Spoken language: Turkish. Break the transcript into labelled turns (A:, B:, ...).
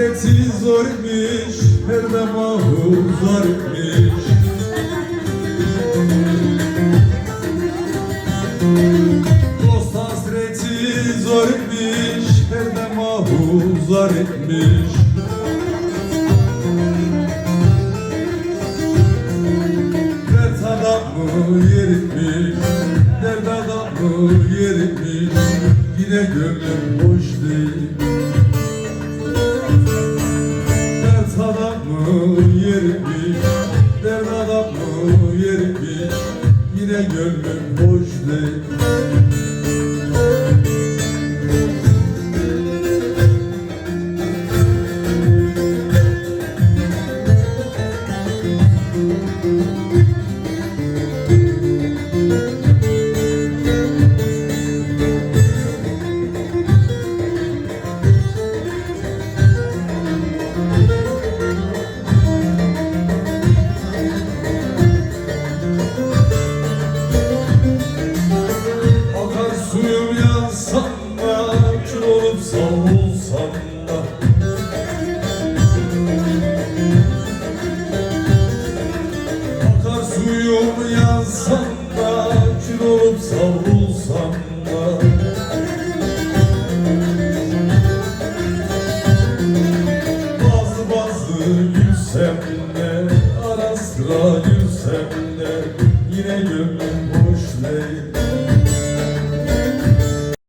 A: hasreti zor imiş Nerede mahuzlar imiş Dost hasreti zor imiş Nerede mahuzlar imiş Dert adamı yeritmiş Dert adamı yeritmiş Yine gönlüm boş değil adamı yeritmiş Dert adamı yeritmiş Yine gönlüm boş değil savrulsam da. Bazı bazı gülsem de Ara sıra Yine gönlüm boş değil.